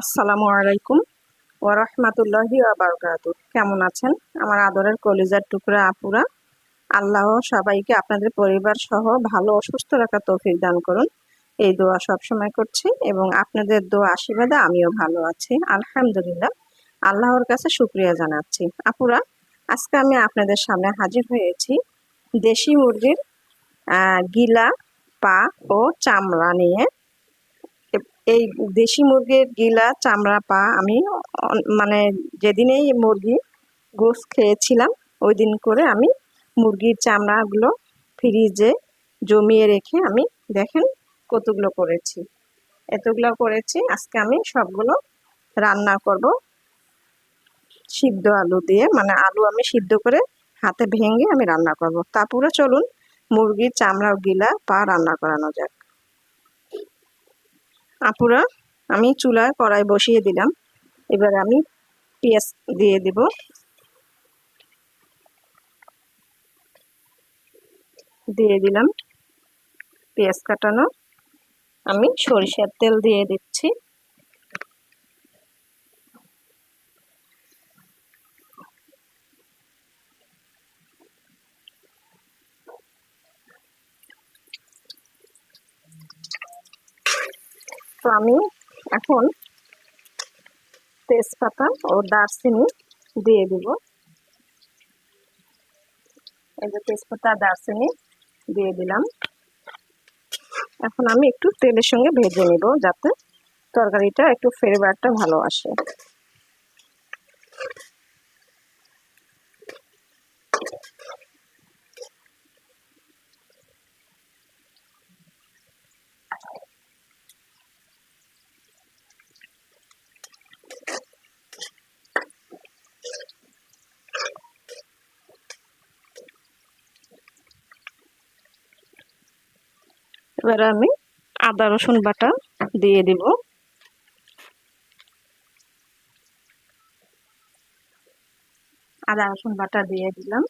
আসসালামু আলাইকুম ওরহমাতুল্লাহি বারকাতু। কেমন আছেন? আমার আদরের কলিজার টুকরা আপুরা, আল্লাহ সবাইকে আপনাদের পরিবার সহ ভালো ও সুস্থ রাখার তৌফিক দান করুন। এই দোয়া সবসময় করছি এবং আপনাদের দোয়া আশীর্বাদে আমিও ভালো আছি, আলহামদুলিল্লাহ। আল্লাহর কাছে শুক্রিয়া জানাচ্ছি। আপুরা, আজকে আমি আপনাদের সামনে হাজির হয়েছি দেশি মুরগির গিলা, পা ও চামড়া নিয়ে। এই দেশি মুরগির গিলা, চামড়া, পা আমি মানে যেদিনেই মুরগি গোস খেয়েছিলাম ওই দিন করে আমি মুরগির চামড়াগুলো ফ্রিজে জমিয়ে রেখে আমি দেখেন কতগুলো করেছি। এতগুলো করেছি, আজকে আমি সবগুলো রান্না করব। সিদ্ধ আলু দিয়ে মানে আলু আমি সিদ্ধ করে হাতে ভেঙে আমি রান্না করব। তারপরে চলুন, মুরগির চামড়া গিলা পা রান্না করানো যাক। আপুরা আমি চুলায় কড়াই বসিয়ে দিলাম। এবার আমি পেঁয়াজ দিয়ে দেব। দিয়ে দিলাম পেঁয়াজ কাটানো। আমি সরিষার তেল দিয়ে দিচ্ছি। তো আমি এখন তেজপাতা ও দারচিনি দিয়ে দিব। এই যে তেজপাতা, দারচিনি দিয়ে দিলাম। এখন আমি একটু তেলের সঙ্গে ভেজে নেব যাতে তরকারিটা একটু ফ্লেভারটা ভালো আসে। এবার আমি আদা রসুন বাটা দিয়ে দিব। আদা রসুন বাটা দিয়ে দিলাম।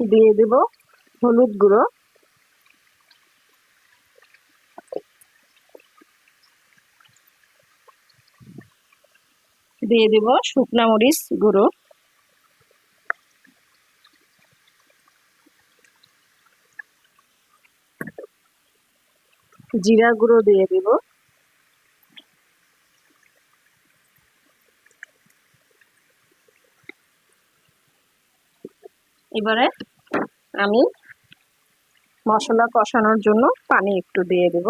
দিয়ে দিব হলুদ গুঁড়ো। দিয়ে দিব শুকনা মরিচ গুঁড়ো। জিরা গুঁড়ো দিয়ে দিব। এবারে আমি মশলা কষানোর জন্য পানি একটু দিয়ে দেব।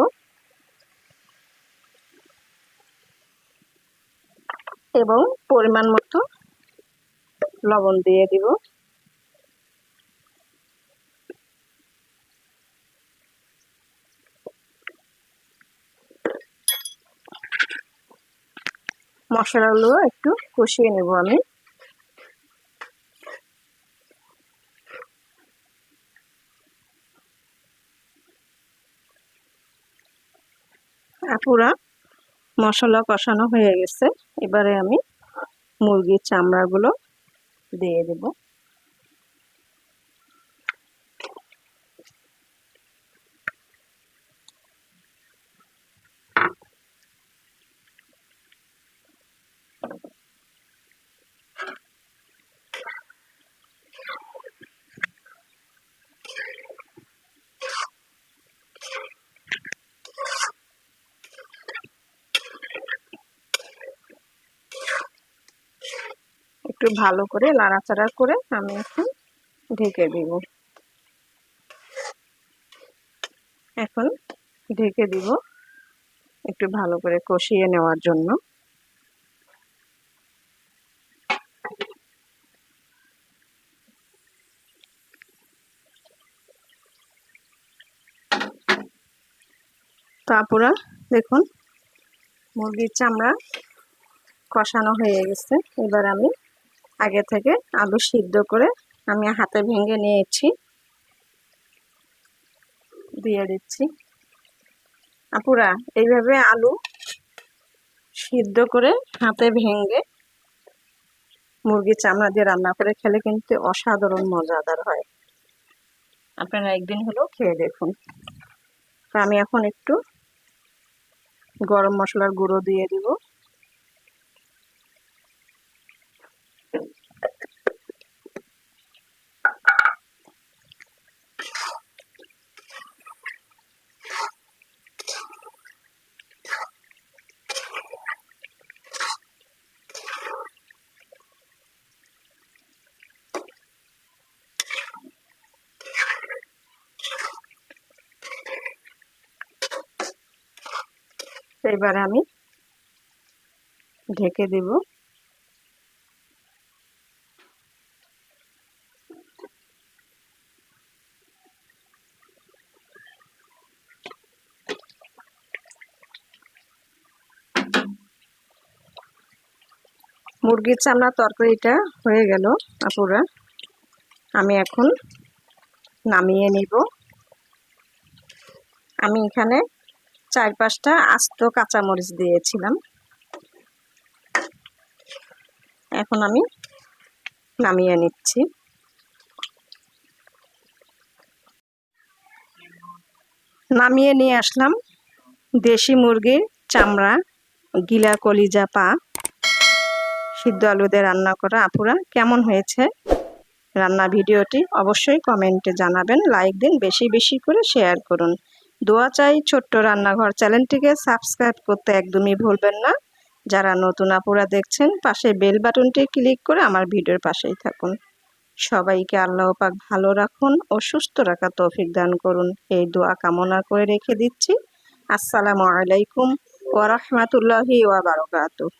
এবং পরিমাণ মতো লবণ দিয়ে দিব। মশলাগুলো একটু কষিয়ে নেব আমি। পুরা মশলা কষানো হয়ে গেছে। এবারে আমি মুরগির চামড়াগুলো দিয়ে দেব। একটু ভালো করে নাড়াচাড়া করে আমি এখন ঢেকে দিব। এখন ঢেকে দিব একটু ভালো করে কষিয়ে নেওয়ার জন্য। তারপরে দেখুন, মুরগির চামড়া কষানো হয়ে গেছে। এবার আমি আগে থেকে আলু সিদ্ধ করে আমি হাতে ভেঙে নিয়েছি। দিয়ে দিচ্ছি। আপুরা, এইভাবে আলু সিদ্ধ করে হাতে ভেঙে মুরগির চামড়া দিয়ে রান্না করে খেলে কিন্তু অসাধারণ মজাদার হয়। আপনারা একদিন হলেও খেয়ে দেখুন। তো আমি এখন একটু গরম মশলার গুঁড়ো দিয়ে দিব। এবারে আমি ঢেকে দেব। মুরগির চামড়া তরকারিটা হয়ে গেল আপুরা। আমি এখন নামিয়ে নিব। আমি এখানে চার পাঁচটা আস্ত কাঁচামরিচ দিয়েছিলাম। এখন আমি নামিয়ে নিচ্ছি। নামিয়ে নিয়ে আসলাম দেশি মুরগির চামড়া, গিলা কলিজা পা। সিদ্ধ আলুদের রান্না করা আপুরা, কেমন হয়েছে? রান্না ভিডিওটি অবশ্যই কমেন্টে জানাবেন, লাইক দিন, বেশি বেশি করে শেয়ার করুন। দোয়া চাই ছোট্ট রান্নাঘর চ্যানেলটিকে সাবস্ক্রাইব করতে একদমই ভুলবেন না। যারা নতুন আপুরা দেখছেন, পাশে বেল বাটনটি ক্লিক করে আমার ভিডিওর পাশেই থাকুন। সবাইকে আল্লাহ পাক ভালো রাখুন ও সুস্থ রাখা তৌফিক দান করুন। এই দোয়া কামনা করে রেখে দিচ্ছি। আসসালামু আলাইকুম ওয়া বারাকাতুহু।